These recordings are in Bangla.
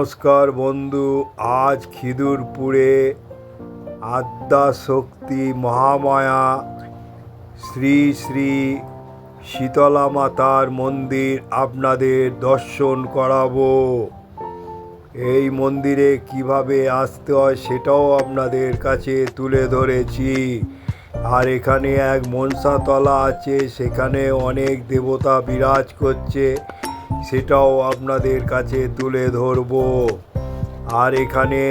নমস্কার বন্ধু, আজ খিদুরপুরে আদ্যা শক্তি মহামায়া, শ্রী শ্রী শীতলা মাতার মন্দির আপনাদের দর্শন করাবো। এই মন্দিরে কীভাবে আসতে হয় সেটাও আপনাদের কাছে তুলে ধরেছি। আর এখানে এক মনসাতলা আছে, সেখানে অনেক দেবতা বিরাজ করছে। সেটাও আপনাদের কাছে তুলে ধরবো। আর এখানে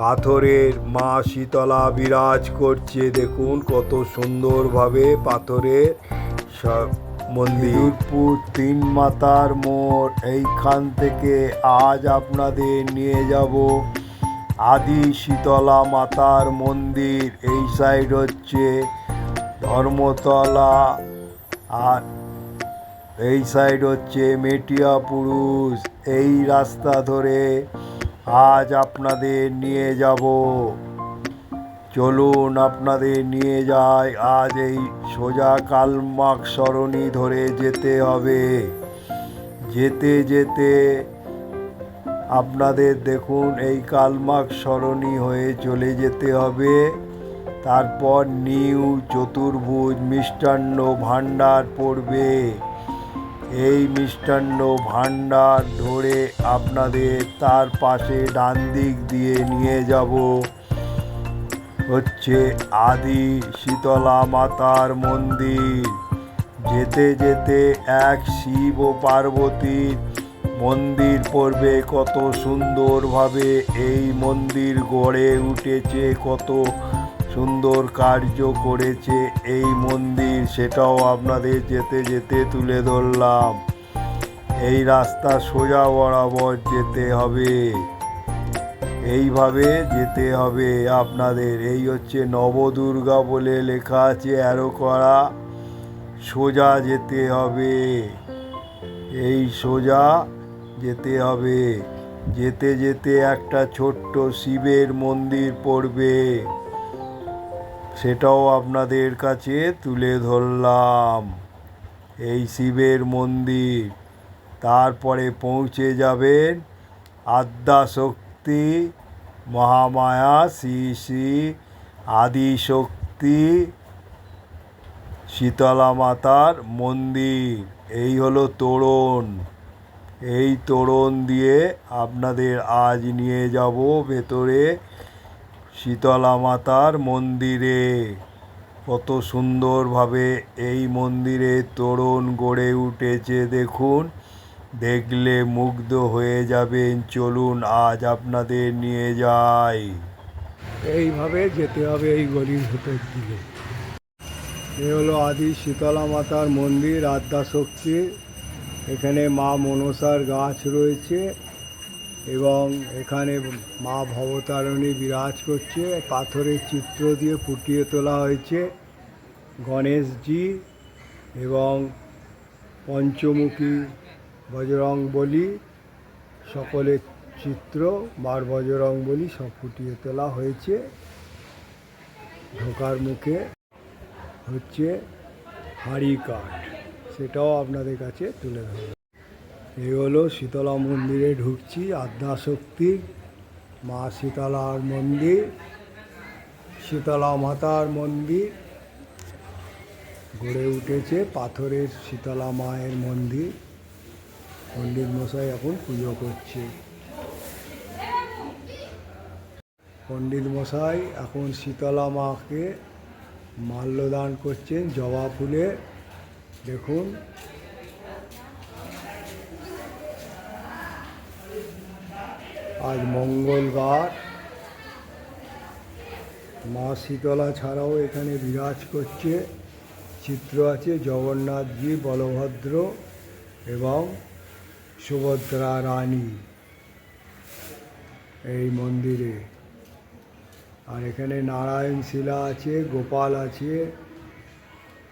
পাথরের মা শীতলা বিরাজ করছে, দেখুন কত সুন্দরভাবে পাথরের মন্দিরপুর তিন মাতার মোড়, এইখান থেকে আজ আপনাদের নিয়ে যাব। আদি শীতলা মাতার মন্দির, এই সাইড হচ্ছে ধর্মতলা, আর এই সাইড হচ্ছে মেটিয়া পুরুষ, এই রাস্তা ধরে আজ আপনাদের নিয়ে যাব। চলুন আপনাদের নিয়ে যাই আজ এই সোজা কালমাক সরণি ধরে যেতে হবে। যেতে যেতে আপনাদের দেখুন এই কালমাক সরণি হয়ে চলে যেতে হবে। তারপর নিউ চতুর্ভুজ মিষ্টান্ন ভাণ্ডার পড়বে। এই মিষ্টান্ন ভাণ্ডার ধরে আপনাদের তার পাশে ডান দিক দিয়ে নিয়ে যাব। হচ্ছে আদি শীতলা মাতার মন্দির। যেতে যেতে এক শিব ও পার্বতীর মন্দির পড়বে কত সুন্দরভাবে। এই মন্দির গড়ে উঠেছে কত সুন্দর কার্য করেছে এই মন্দির, সেটাও আপনাদের যেতে যেতে তুলে ধরলাম। এই রাস্তা সোজা বরাবর যেতে হবে। এইভাবে যেতে হবে আপনাদের। এই হচ্ছে নবদুর্গা বলে লেখা আছে অ্যারো করা। সোজা যেতে হবে। এই সোজা যেতে হবে। যেতে যেতে একটা ছোট্ট শিবের মন্দির পড়বে। সেটাও আপনাদের কাছে তুলে ধরলাম। এই শিবের মন্দির, তারপরে পৌঁছে যাবেন আদ্যা শক্তি মহামায়া, শ্রী শ্রী আদিশক্তি, শীতলা মাতার মন্দির। এই হলো তোরণ। এই তোরণ দিয়ে আপনাদের আজ নিয়ে যাব ভেতরে শীতলা মাতার মন্দিরে। কত সুন্দরভাবে এই মন্দিরে তোরণ গড়ে উঠেছে, দেখুন। দেখলে মুগ্ধ হয়ে যাবেন, চলুন আজ আপনাদের নিয়ে যাই। এইভাবে যেতে হবে এই গলির ভেতর দিকে। এ হলো আদি শীতলা মাতার মন্দির আদ্যা শক্তি এখানে মা মনসার গাছ রয়েছে। এবং এখানে মা ভবতারণী বিরাজ করছে। পাথরের চিত্র দিয়ে ফুটিয়ে তোলা হয়েছে গণেশজি এবং পঞ্চমুখী বজরং বলি সকলের চিত্র, মার বজরং বলি সব ফুটিয়ে তোলা হয়েছে। ঢোকার মুখে হচ্ছে হাড়ি কাঠ। সেটাও আপনাদের কাছে তুলে ধরব। এই হলো শীতলা মন্দিরে ঢুকছি, আদ্যাশক্তি, মা শীতলার মন্দির, শীতলা মাতার মন্দির, গড়ে উঠেছে পাথরের শীতলা মায়ের মন্দির। পণ্ডিত মশাই এখন পুজো করছে। পণ্ডিত মশাই এখন শীতলা মাকে মাল্যদান করছেন জবা ফুলে। দেখুন আজ মঙ্গলবার। মা শীতলা ছাড়াও এখানে বিরাজ করছে। চিত্র আছে জগন্নাথজি, বলভদ্র এবং সুভদ্রা রানী এই মন্দিরে। আর এখানে নারায়ণ শিলা আছে, গোপাল আছে।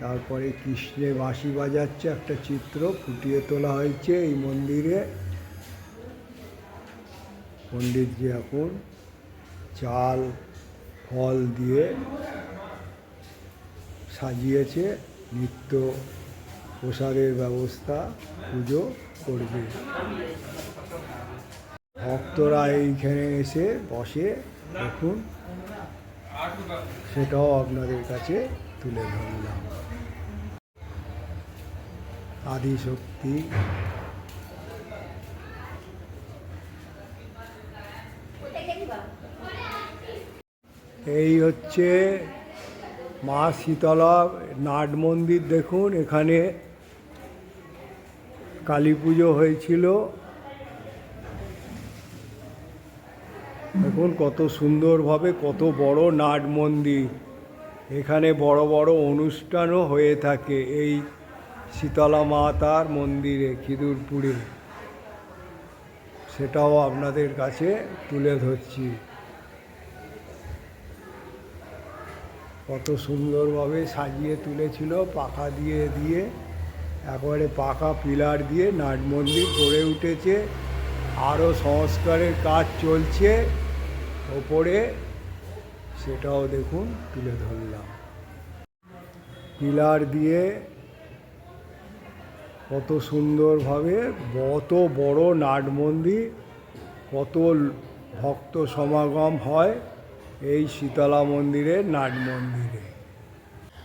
তারপরে কৃষ্ণে বাঁশি বাজাচ্ছে একটা চিত্র, ফুটিয়ে তোলা হয়েছে এই মন্দিরে। পণ্ডিতজি এখন চাল, ফল দিয়ে সাজিয়েছে, নিত্য প্রসাদের ব্যবস্থা, পুজো করবে। ভক্তরা এইখানে এসে বসে দেখুন। সেটাও আপনাদের কাছে তুলে ধরলাম। আদিশক্তি এই হচ্ছে মা শীতলা নাট মন্দির দেখুন, এখানে কালী পুজো হয়েছিল। দেখুন কত সুন্দরভাবে কত বড় নাট মন্দির। এখানে বড় বড় অনুষ্ঠানও হয়ে থাকে এই শীতলা মাতার মন্দিরে, খিদুরপুরে। সেটাও আপনাদের কাছে তুলে ধরছি। কত সুন্দরভাবে সাজিয়ে তুলেছিল, পাখা দিয়ে দিয়ে, একবারে পাকা পিলার দিয়ে নাট মন্দির গড়ে উঠেছে, আরও সংস্কারের কাজ চলছে, ওপরে সেটাও দেখুন তুলে ধরলাম। পিলার দিয়ে কত সুন্দরভাবে, কত বড় নাট মন্দির, কত ভক্ত সমাগম হয়। এই শীতলা মন্দিরে, নাট মন্দিরে।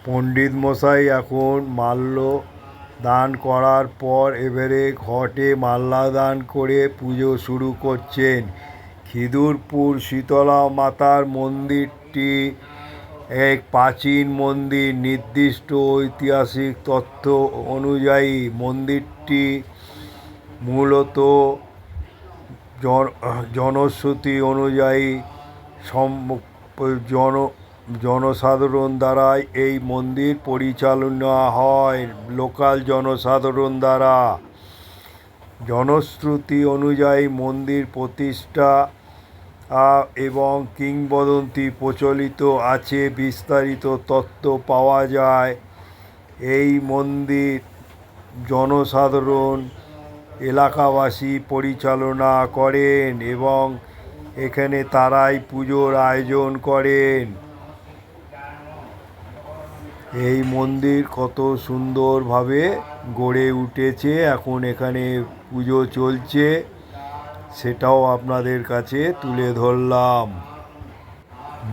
পণ্ডিত মশাই এখন মাল্য দান করার পর এবারে ঘটে মাল্লা দান করে পুজো শুরু করছেন। খিদুরপুর শীতলা মাতার মন্দিরটি এক প্রাচীন মন্দির, নির্দিষ্ট ঐতিহাসিক তথ্য অনুযায়ী মন্দিরটি মূলত জন- জনশ্রুতি অনুযায়ী জন জনসাধারণ দ্বারাই এই মন্দির পরিচালনা হয়। লোকাল জনসাধারণ দ্বারা। জনশ্রুতি অনুযায়ী মন্দির প্রতিষ্ঠা এবং কিংবদন্তি প্রচলিত আছে, বিস্তারিত তত্ত্ব পাওয়া যায়। এই মন্দির জনসাধারণ এলাকাবাসী পরিচালনা করেন এবং এখানে তারাই পুজোর আয়োজন করেন। এই মন্দির কত সুন্দরভাবে গড়ে উঠেছে, এখন এখানে পুজো চলছে, সেটাও আপনাদের কাছে তুলে ধরলাম।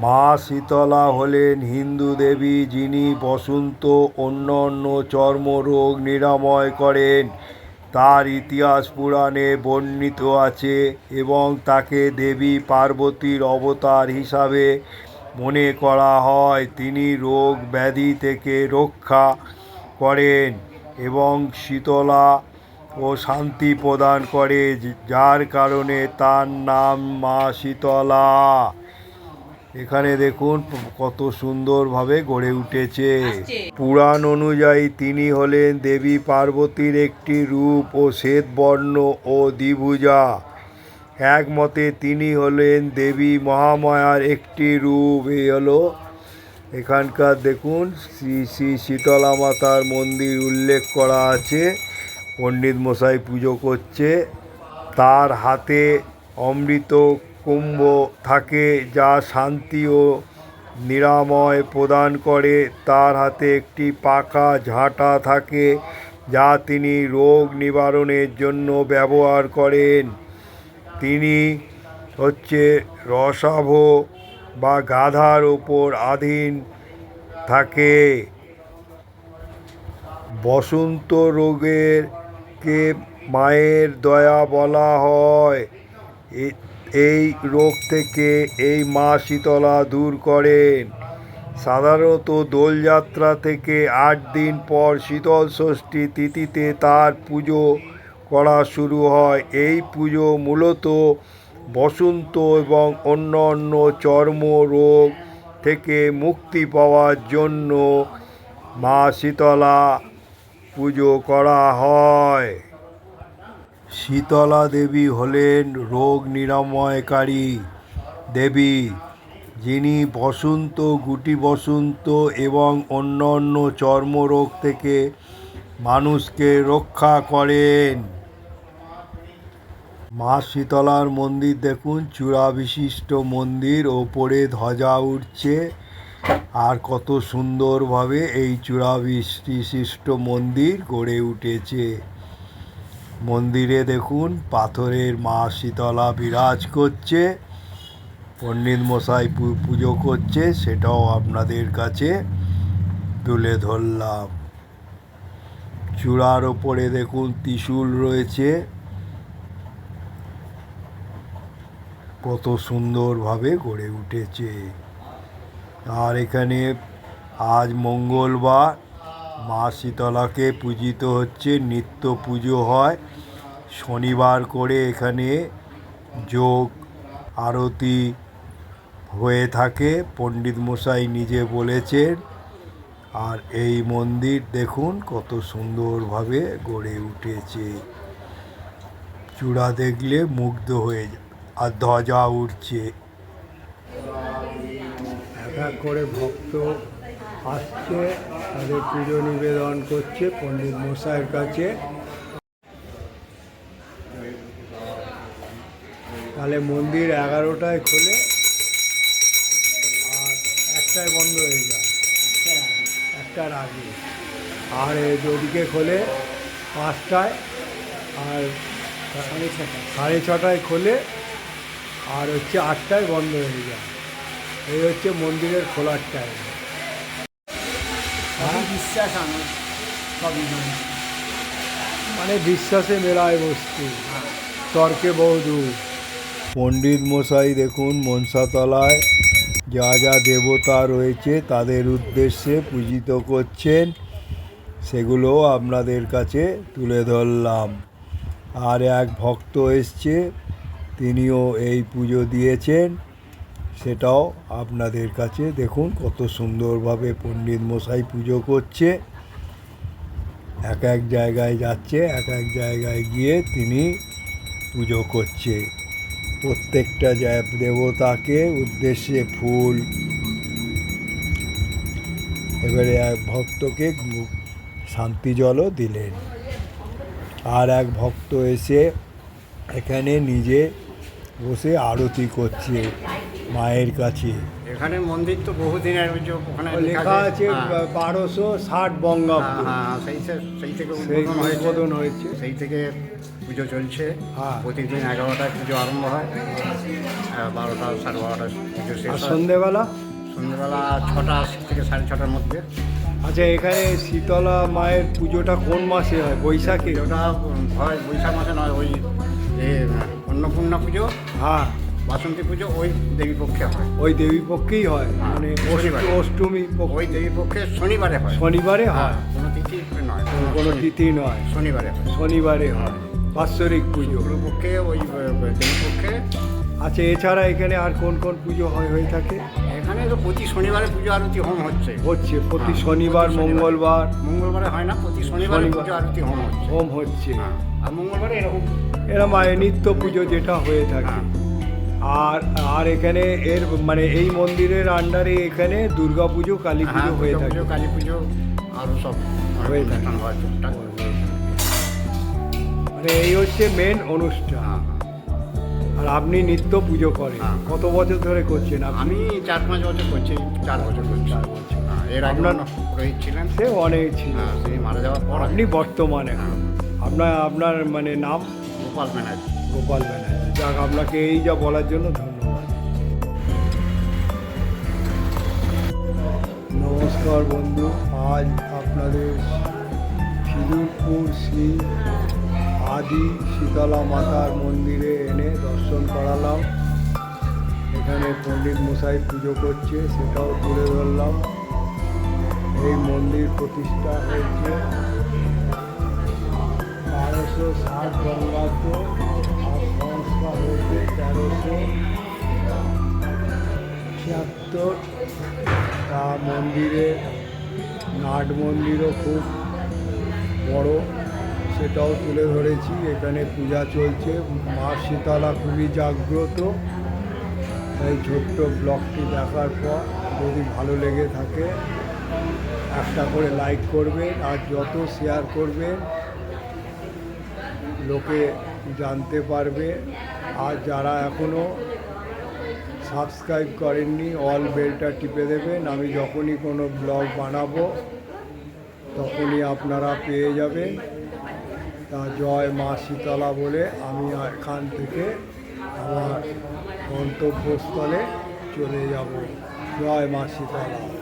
মা শীতলা হলেন হিন্দু দেবী, যিনি বসন্ত অন্য অন্য চর্মরোগ নিরাময় করেন। তার ইতিহাস পুরাণে বর্ণিত আছে এবং তাকে দেবী পার্বতীর অবতার হিসাবে মনে করা হয়। তিনি রোগ ব্যাধি থেকে রক্ষা করেন এবং শীতলা ও শান্তি প্রদান করে, যার কারণে তার নাম মা শীতলা। এখানে দেখুন কত সুন্দরভাবে গড়ে উঠেছে। পুরাণ অনুযায়ী তিনি হলেন দেবী পার্বতীর একটি রূপ ও শ্বেতবর্ণ ও দ্বিভুজা। একমতে তিনি হলেন দেবী মহামায়ার একটি রূপ। এই হলো এখানকার দেখুন শ্রী শ্রী শীতলা মাতার মন্দির উল্লেখ করা আছে। পণ্ডিত মশাই পুজো করছে। তার হাতে অমৃত কুম্ভ থাকে, যা শান্তি ও নিরাময় প্রদান করে। তার হাতে একটি পাকা ঝাঁটা থাকে, যা তিনি রোগ নিবারণের জন্য ব্যবহার করেন। তিনি হচ্ছে রসাভ বা গাধার ওপর আধীন থাকে। বসন্ত রোগের কে মায়ের দয়া বলা হয়। এই রোগ থেকে এই মা শীতলা দূর করেন। সাধারণত দোলযাত্রা থেকে আট দিন পর শীতল ষষ্ঠী তিথিতে তার পুজো করা শুরু হয়। এই পুজো মূলত বসন্ত এবং অন্য অন্য চর্ম রোগ থেকে মুক্তি পাওয়ার জন্য মা শীতলা পুজো করা হয়। শীতলা দেবী হলেন রোগ নিরাময়কারী দেবী, যিনি বসন্ত, গুটি বসন্ত এবং অন্য অন্য চর্মরোগ থেকে মানুষকে রক্ষা করেন। মা শীতলার মন্দির দেখুন চূড়া বিশিষ্ট মন্দির, ওপরে ধ্বজা উঠছে। আর কত সুন্দরভাবে এই চূড়া বিশিষ্ট মন্দির গড়ে উঠেছে। মন্দিরে দেখুন, পাথরের মা শীতলা বিরাজ করছে, পণ্ডিত মশাই পুজো করছে, সেটাও আপনাদের কাছে তুলে ধরলাম। চূড়ার ওপরে দেখুন, ত্রিশূল রয়েছে। কত সুন্দরভাবে গড়ে উঠেছে। আর এখানে আজ মঙ্গলবার মা শীতলাকে পূজিত হচ্ছে, নিত্য পুজো হয়। শনিবার করে এখানে যোগ, আরতি হয়ে থাকে। পণ্ডিত মশাই নিজে বলেছেন, আর এই মন্দির দেখুন কত সুন্দরভাবে গড়ে উঠেছে। চূড়া দেখলে মুগ্ধ হয়ে আর ধ্বজা উঠছে। এক এক করে ভক্ত আসছে তাদের পুজো নিবেদন করছে পণ্ডিত মশাইয়ের কাছে। তাহলে মন্দির এগারোটায় খোলে আর একটায় বন্ধ হয়ে যায় একটার আগে। আর এই ওদিকে খোলে পাঁচটায় আর সাড়ে ছটায়। সাড়ে ছটায় খোলে আর হচ্ছে আটটায় বন্ধ হয়ে যায়। এই হচ্ছে মন্দিরের খোলার টাইম বিশ্বাস আমার সবই মানে মানে বিশ্বাসে মেলায় বস্তু তর্কে বহুদূর পণ্ডিত মশাই দেখুন মনসাতলায় যা যা দেবতা রয়েছে তাদের উদ্দেশ্যে পূজিত করছেন সেগুলো আপনাদের কাছে তুলে ধরলাম। আর এক ভক্ত এসছে তিনিও এই পুজো দিয়েছেন। সেটাও আপনাদের কাছে দেখুন, কত সুন্দরভাবে পণ্ডিত মশাই পুজো করছে। এক এক জায়গায় যাচ্ছে, এক এক জায়গায় গিয়ে তিনি পুজো করছে। প্রত্যেকটা দেবতাকে উদ্দেশ্যে ফুল, এবারে এক ভক্তকে শান্তি জলও দিলেন। আর এক ভক্ত এসে এখানে নিজে বসে আরতি করছে। মায়ের কাছে। এখানে মন্দির তো বহুদিনের ওখানে লেখা আছে হ্যাঁ, বারোশো ষাট হ্যাঁ, বঙ্গাব্দ হ্যাঁ, সেই সে- সেই থেকে সেই উদ্বোধন হয়েছে। সেই থেকে পুজো চলছে। হ্যাঁ। প্রতিদিন এগারোটায় পুজো আরম্ভ হয়। বারোটা সাড়ে বারোটা পুজো শেষ হয়। সন্ধেবেলা? সন্ধ্যেবেলা ছটা থেকে সাড়ে ছটার মধ্যে। আচ্ছা এখানে শীতলা মায়ের পুজোটা কোন মাসে হয়? বৈশাখে? ওটা হয় বৈশাখ মাসে নয় ওই অন্নপূর্ণা পুজো। হ্যাঁ। বাসন্তী পুজো ওই দেবী পক্ষে হয়। ওই দেবী পক্ষেই হয় মানে শনিবারে। অষ্টমী পক্ষ- ওই দেবী পক্ষে শনিবারে হয়। শনিবারে হ্যাঁ হয়। কোনো তিথি নয়। কোনো তিথি নয়। শনিবারে হয়। শনিবারে হয়। বাৎসরিক পুজো। শুক্রপক্ষে ওই দেবীপক্ষে আচ্ছা এছাড়া এখানে আর কোন কোন পুজো হয় হয়ে থাকে? এখানে তো প্রতি শনিবারে পুজো আরতি হোম হচ্ছে। হচ্ছে প্রতি হ্যাঁ, শনিবার প্রতি শনিবার। মঙ্গলবার। মঙ্গলবারে হয় না প্রতি শনিবারে শনিবার। পুজো আরতি হোম হচ্ছে। হোম হচ্ছে। হ্যাঁ, আর মঙ্গলবারে এরকম এরা মায়ের নিত্য পুজো যেটা হয়ে থাকে। হ্যাঁ। আর আর এখানে এর মানে এই মন্দিরের আন্ডারে এখানে দুর্গা পুজো কালী হ্যাঁ পুজো হয়ে থাকে। কালী পুজো আরও সব হয়ে থাকে। মানে এই হচ্ছে মেন অনুষ্ঠান। হ্যাঁ, আর আপনি নিত্য পুজো করেন। হ্যাঁ। কত বছর ধরে করছেন আমি চার পাঁচ বছর করছি চার বছর করছি। চার বছর। হ্যাঁ, এর আপনার- অন্য পুরোহিত ছিলেন। সে অনেক ছিল। হ্যাঁ, সেই মারা যাওয়ার পর আপনি বর্তমানে। হ্যাঁ, আপনার আপনার মানে নাম? গোপাল ব্যানার্জি। গোপাল ব্যানার্জি। যাক, আপনাকে এই যা বলার জন্য ধন্যবাদ। নমস্কার বন্ধু, আজ আপনাদের সিঁদুরপুর শ্রী আদি শীতলা মাতার মন্দিরে এনে দর্শন করালাম। এখানে পণ্ডিত মশাই পুজো করছে, সেটাও তুলে ধরলাম। এই মন্দির প্রতিষ্ঠা হয়েছে। মন্দিরে, নাট মন্দিরও খুব বড়, সেটাও তুলে ধরেছি। এখানে পূজা চলছে। মা শীতলা খুবই জাগ্রত। এই ছোট্ট ব্লগটি দেখার পর যদি ভালো লেগে থাকে, একটা করে লাইক করবেন আর যত শেয়ার করবেন, লোকে জানতে পারবে। আর যারা এখনও সাবস্ক্রাইব করেননি অল বেলটা টিপে দেবেন, আমি যখনই কোনো ব্লগ বানাবো, তখনই আপনারা পেয়ে যাবেন। তা জয় মা শীতলা বলে আমি এখান থেকে আমার গন্তব্যস্থলে চলে যাব। জয় মা শীতলা।